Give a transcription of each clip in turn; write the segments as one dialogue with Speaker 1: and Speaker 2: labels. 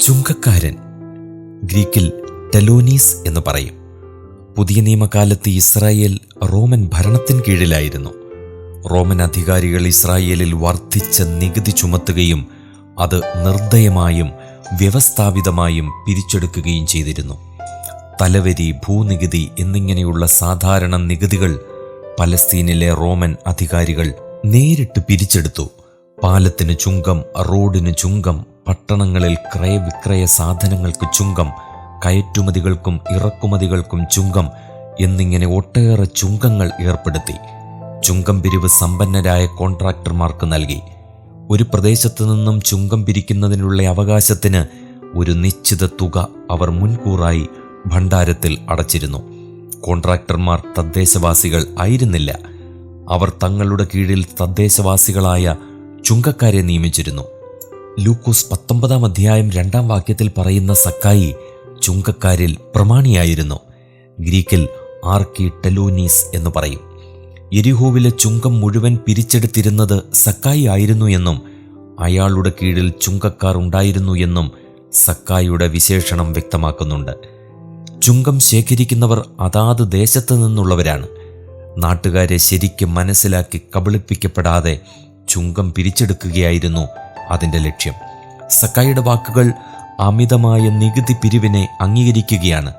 Speaker 1: ചുങ്കക്കാരൻ ഗ്രീക്കിൽ ടെലോനീസ് എന്ന് പറയും. പുതിയ നിയമകാലത്ത് ഇസ്രായേൽ റോമൻ ഭരണത്തിന് കീഴിലായിരുന്നു. റോമൻ അധികാരികൾ ഇസ്രായേലിൽ വർദ്ധിച്ച നികുതി ചുമത്തുകയും അത് നിർദ്ദയമായും വ്യവസ്ഥാപിതമായും പിരിച്ചെടുക്കുകയും ചെയ്തിരുന്നു. തലവരി ഭൂനികുതി എന്നിങ്ങനെയുള്ള സാധാരണ നികുതികൾ പലസ്തീനിലെ റോമൻ അധികാരികൾ നേരിട്ട് പിരിച്ചെടുത്തു. പാലത്തിന് ചുങ്കം റോഡിന് ചുങ്കം പട്ടണങ്ങളിൽ ക്രയവിക്രയ സാധനങ്ങൾക്ക് ചുങ്കം കയറ്റുമതികൾക്കും ഇറക്കുമതികൾക്കും ചുങ്കം എന്നിങ്ങനെ ഒട്ടേറെ ചുങ്കങ്ങൾ ഏർപ്പെടുത്തി. ചുങ്കം പിരിവ് സമ്പന്നരായ കോൺട്രാക്ടർമാർക്ക് നൽകി. ഒരു പ്രദേശത്തു നിന്നും ചുങ്കം പിരിക്കുന്നതിനുള്ള അവകാശത്തിന് ഒരു നിശ്ചിത തുക അവർ മുൻകൂറായി ഭണ്ഡാരത്തിൽ അടച്ചിരുന്നു. കോൺട്രാക്ടർമാർ തദ്ദേശവാസികൾ ആയിരുന്നില്ല. അവർ തങ്ങളുടെ കീഴിൽ തദ്ദേശവാസികളായ ചുങ്കക്കാരെ നിയമിച്ചിരുന്നു. ലൂക്കോസ് പത്തൊമ്പതാം അധ്യായം രണ്ടാം വാക്യത്തിൽ പറയുന്ന സക്കായി ചുങ്കക്കാരിൽ പ്രമാണിയായിരുന്നു. ഗ്രീക്കിൽ ആർക്കി ടെലോനീസ് എന്ന് പറയും. എരിഹോവിലെ ചുങ്കം മുഴുവൻ പിരിച്ചെടുത്തിരുന്നത് സക്കായി ആയിരുന്നു എന്നും അയാളുടെ കീഴിൽ ചുങ്കക്കാർ ഉണ്ടായിരുന്നു എന്നും സക്കായിയുടെ വിശേഷണം വ്യക്തമാക്കുന്നുണ്ട്. ചുങ്കം ശേഖരിക്കുന്നവർ അതാത് ദേശത്തു നിന്നുള്ളവരാണ്. നാട്ടുകാരെ ശരിക്കും മനസ്സിലാക്കി കബളിപ്പിക്കപ്പെടാതെ ചുങ്കം പിരിച്ചെടുക്കുകയായിരുന്നു അതിന്റെ ലക്ഷ്യം. സക്കായിയുടെ വാക്കുകൾ അമിതമായ നികുതി പിരിവിനെ അംഗീകരിക്കുകയാണ്.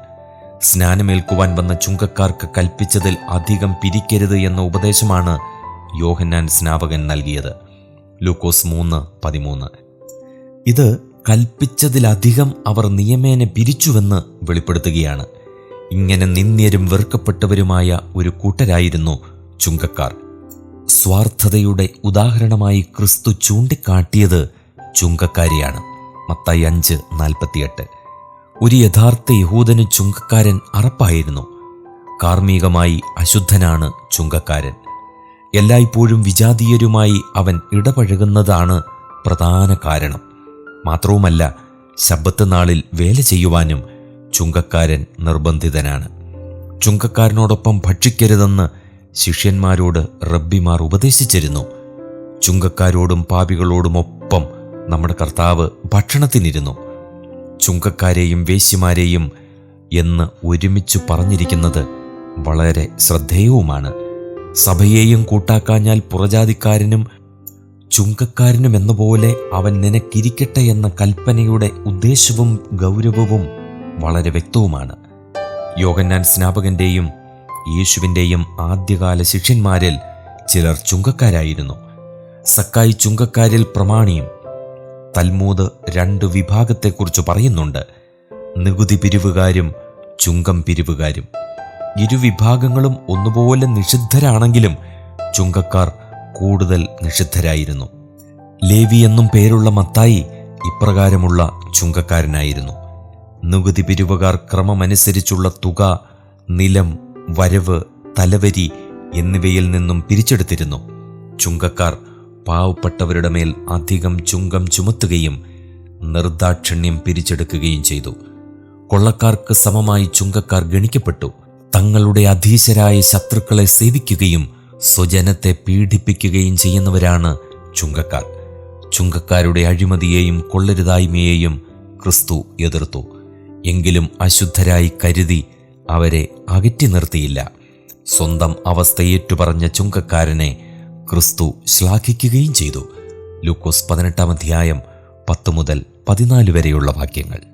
Speaker 1: സ്നാനമേൽക്കുവാൻ വന്ന ചുങ്കക്കാർക്ക് കൽപ്പിച്ചതിൽ അധികം പിരിക്കരുത് എന്ന ഉപദേശമാണ് യോഹന്നാൻ സ്നാപകൻ നൽകിയത്. ലൂക്കോസ് മൂന്ന് പതിമൂന്ന്. ഇത് കൽപ്പിച്ചതിലധികം അവർ നിയമേന പിരിച്ചുവെന്ന് വെളിപ്പെടുത്തുകയാണ്. ഇങ്ങനെ നിന്ദ്യരും വെറുക്കപ്പെട്ടവരുമായ ഒരു കൂട്ടരായിരുന്നു ചുങ്കക്കാർ. സ്വാർത്ഥതയുടെ ഉദാഹരണമായി ക്രിസ്തു ചൂണ്ടിക്കാട്ടിയത് ചുങ്കക്കാരിയാണ്. മത്തായി അഞ്ച് നാൽപ്പത്തിയെട്ട്. ഒരു യഥാർത്ഥ യഹൂദന് ചുങ്കക്കാരൻ അറപ്പായിരുന്നു. കാർമ്മികമായി അശുദ്ധനാണ് ചുങ്കക്കാരൻ. എല്ലായ്പ്പോഴും വിജാതീയരുമായി അവൻ ഇടപഴകുന്നതാണ് പ്രധാന കാരണം. മാത്രവുമല്ല ശബ്ബത്ത് നാളിൽ വേല ചെയ്യുവാനും ചുങ്കക്കാരൻ നിർബന്ധിതനാണ്. ചുങ്കക്കാരനോടൊപ്പം ഭക്ഷിക്കരുതെന്ന് ശിഷ്യന്മാരോട് റബ്ബിമാർ ഉപദേശിച്ചിരുന്നു. ചുങ്കക്കാരോടും പാപികളോടുമൊപ്പം നമ്മുടെ കർത്താവ് ഭക്ഷണത്തിനിരുന്നു. ചുങ്കക്കാരെയും വേശ്യമാരെയും എന്ന് ഒരുമിച്ച് പറഞ്ഞിരിക്കുന്നത് വളരെ ശ്രദ്ധേയവുമാണ്. സഭയെയും കൂട്ടാക്കാഞ്ഞാൽ പുറജാതിക്കാരനും ചുങ്കക്കാരനും എന്ന പോലെ അവൻ നിനക്കിരിക്കട്ടെ എന്ന കൽപ്പനയുടെ ഉദ്ദേശവും ഗൗരവവും വളരെ വ്യക്തവുമാണ്. യോഗന്നാൻ സ്നാപകന്റെയും യേശുവിന്റെയും ആദ്യകാല ശിഷ്യന്മാരിൽ ചിലർ ചുങ്കക്കാരായിരുന്നു. സക്കായി ചുങ്കക്കാരിൽ പ്രമാണിയും തൽമൂത് രണ്ട് വിഭാഗത്തെക്കുറിച്ച് പറയുന്നുണ്ട്. നികുതി പിരിവുകാരും ചുങ്കം പിരിവുകാരും. ഇരുവിഭാഗങ്ങളും ഒന്നുപോലെ നിഷിദ്ധരാണെങ്കിലും ചുങ്കക്കാർ കൂടുതൽ നിഷിദ്ധരായിരുന്നു. ലേവി എന്നും പേരുള്ള മത്തായി ഇപ്രകാരമുള്ള ചുങ്കക്കാരനായിരുന്നു. നികുതി പിരിവുകാർ ക്രമമനുസരിച്ചുള്ള തുക നിലം വരവ് തലവരി എന്നിവയിൽ നിന്നും പിരിച്ചെടുത്തിരുന്നു. ചുങ്കക്കാർ പാവപ്പെട്ടവരുടെ മേൽ അധികം ചുങ്കം ചുമത്തുകയും നിർദാക്ഷിണ്യം പിരിച്ചെടുക്കുകയും ചെയ്തു. കൊള്ളക്കാർക്ക് സമമായി ചുങ്കക്കാർ ഗണിക്കപ്പെട്ടു. തങ്ങളുടെ അധീശരായ ശത്രുക്കളെ സേവിക്കുകയും സ്വജനത്തെ പീഡിപ്പിക്കുകയും ചെയ്യുന്നവരാണ് ചുങ്കക്കാർ. ചുങ്കക്കാരുടെ അഴിമതിയെയും കൊള്ളരുതായ്മയെയും ക്രിസ്തു എതിർത്തു. എങ്കിലും അശുദ്ധരായി കരുതി അവരെ അകറ്റി നിർത്തിയില്ല. സ്വന്തം അവസ്ഥയേറ്റുപറഞ്ഞ ചുങ്കക്കാരനെ ക്രിസ്തു ശ്ലാഘിക്കുകയും ചെയ്തു. ലൂക്കോസ് പതിനെട്ടാം അധ്യായം പത്ത് മുതൽ പതിനാല് വരെയുള്ള വാക്യങ്ങൾ.